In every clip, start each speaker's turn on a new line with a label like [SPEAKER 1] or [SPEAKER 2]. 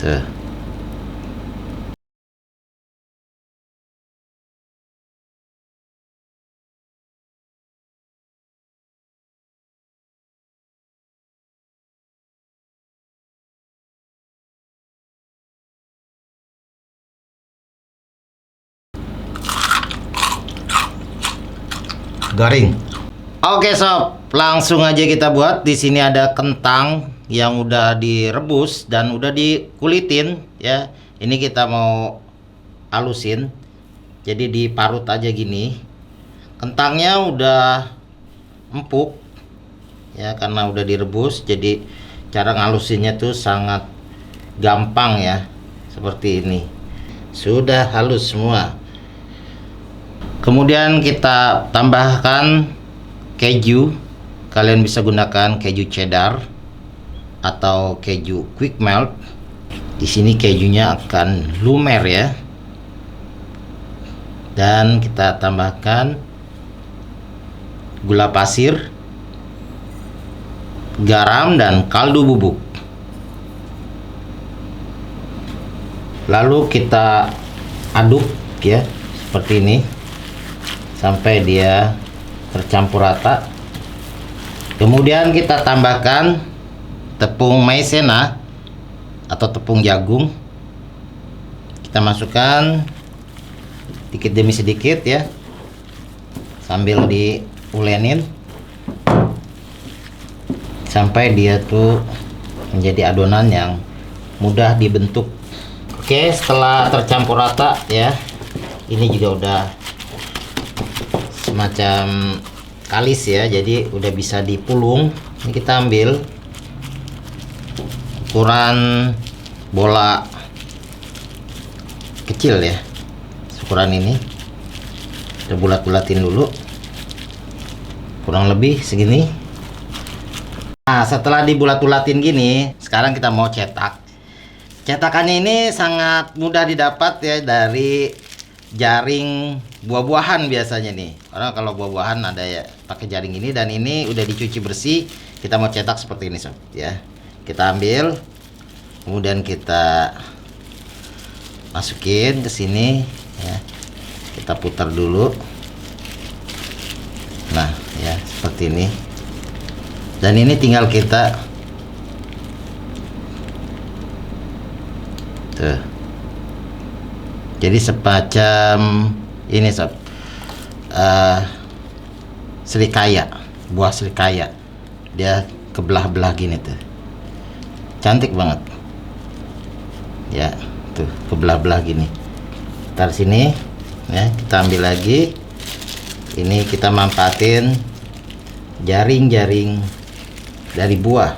[SPEAKER 1] tuh garing. Oke sob, langsung aja kita buat. Di sini ada kentang yang udah direbus dan udah dikulitin ya. Ini kita mau halusin. Jadi diparut aja gini. Kentangnya udah empuk ya karena udah direbus. Jadi cara ngalusinnya tuh sangat gampang ya. Seperti ini. Sudah halus semua. Kemudian kita tambahkan keju. Kalian bisa gunakan keju cheddar atau keju quick melt. Di sini kejunya akan lumer ya. Dan kita tambahkan gula pasir, garam dan kaldu bubuk. Lalu kita aduk ya seperti ini sampai dia tercampur rata. Kemudian kita tambahkan tepung maizena atau tepung jagung. Kita masukkan sedikit demi sedikit ya. Sambil diulenin sampai dia tuh menjadi adonan yang mudah dibentuk. Oke, setelah tercampur rata ya. Ini juga udah semacam kalis ya jadi udah bisa dipulung ini kita ambil ukuran bola kecil ya. Ukuran ini. Kita bulat-bulatin dulu. Kurang lebih segini. Nah setelah dibulat-bulatin gini sekarang kita mau cetak. Cetakannya ini sangat mudah didapat ya dari jaring buah-buahan biasanya nih. Karena kalau buah-buahan ada ya pakai jaring ini dan ini udah dicuci bersih kita mau cetak seperti ini sob ya kita ambil kemudian kita masukin ke sini ya. Kita putar dulu. Nah ya seperti ini. Dan ini tinggal kita tuh. Jadi semacam ini sob. Uh, serikaya buah serikaya dia kebelah-belah gini tuh cantik banget. Ya tuh kebelah-belah gini. Taruh sini ya kita ambil lagi. Ini kita manfaatin jaring-jaring dari buah.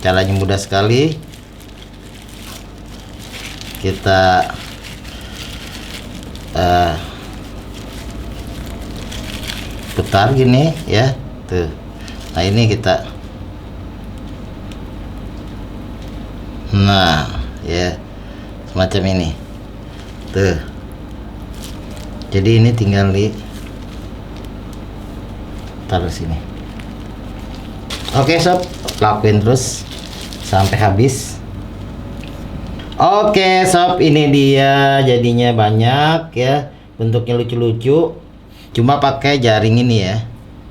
[SPEAKER 1] Caranya mudah sekali. Kita uh, putar gini ya tuh. Nah ini kita nah ya. Semacam ini. Tuh. Jadi ini tinggal di taruh sini. Oke sob. Lakuin terus sampai habis. Oke sob. Ini dia jadinya banyak ya. Bentuknya lucu-lucu. Cuma pakai jaring ini ya.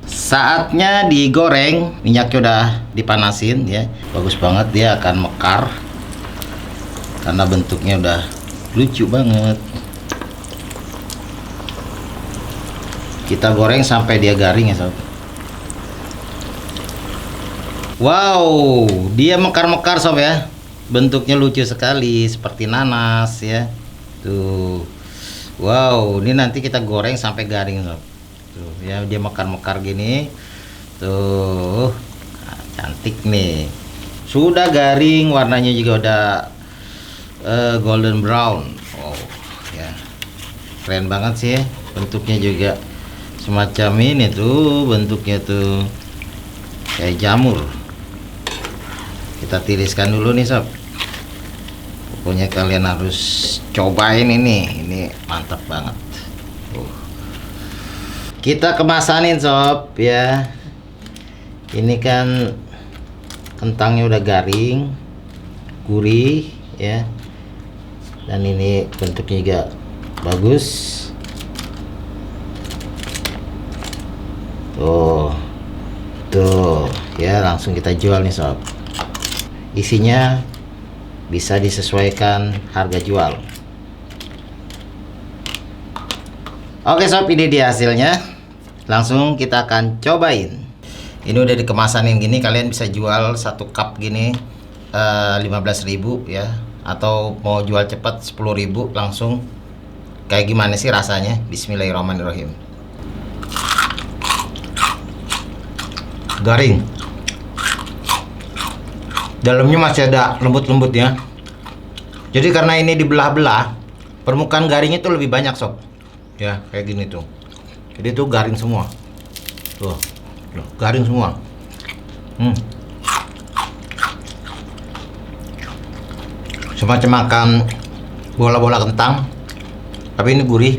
[SPEAKER 1] Saatnya digoreng. Minyaknya udah dipanasin ya. Bagus banget. Dia akan mekar karena bentuknya udah lucu banget. Kita goreng sampai dia garing ya sob. Wow dia mekar-mekar sob ya. Bentuknya lucu sekali seperti nanas ya. Tuh. Wow ini nanti kita goreng sampai garing sob. Tuh ya dia mekar-mekar gini. Tuh nah, cantik nih. Sudah garing warnanya juga udah uh, golden brown. Wow ya. Keren banget sih ya. bentuknya juga semacam ini tuh bentuknya tuh kayak jamur. Kita tiriskan dulu nih sob. Pokoknya kalian harus cobain ini. Ini mantap banget. Uh. kita kemasanin sob ya. Ini kan kentangnya udah garing gurih ya dan ini bentuknya juga bagus. Tuh. Tuh. Ya langsung kita jual nih sob. Isinya bisa disesuaikan harga jual. Oke sob ini dia hasilnya. Langsung kita akan cobain. Ini udah dikemasanin gini kalian bisa jual satu cup gini eh, 15.000 ya atau mau jual cepat 10.000 langsung. Kayak gimana sih rasanya? Bismillahirrahmanirrahim. Garing. Dalamnya masih ada lembut-lembutnya jadi karena ini dibelah-belah permukaan garingnya tuh lebih banyak sob. Ya kayak gini tuh. Jadi tuh garing semua. Tuh. Tuh, garing semua. Hmm. Semacam makan bola-bola kentang tapi ini gurih.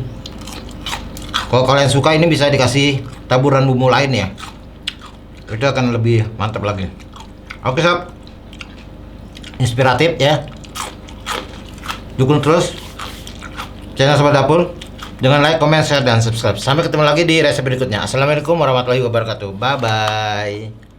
[SPEAKER 1] Kalau kalian suka ini bisa dikasih taburan bumbu lain ya. Itu akan lebih mantap lagi. Oke sob. Inspiratif ya. Dukung terus channel sobat dapur. Dengan like, comment, share, dan subscribe. Sampai ketemu lagi di resep berikutnya. Assalamualaikum warahmatullahi wabarakatuh. Bye bye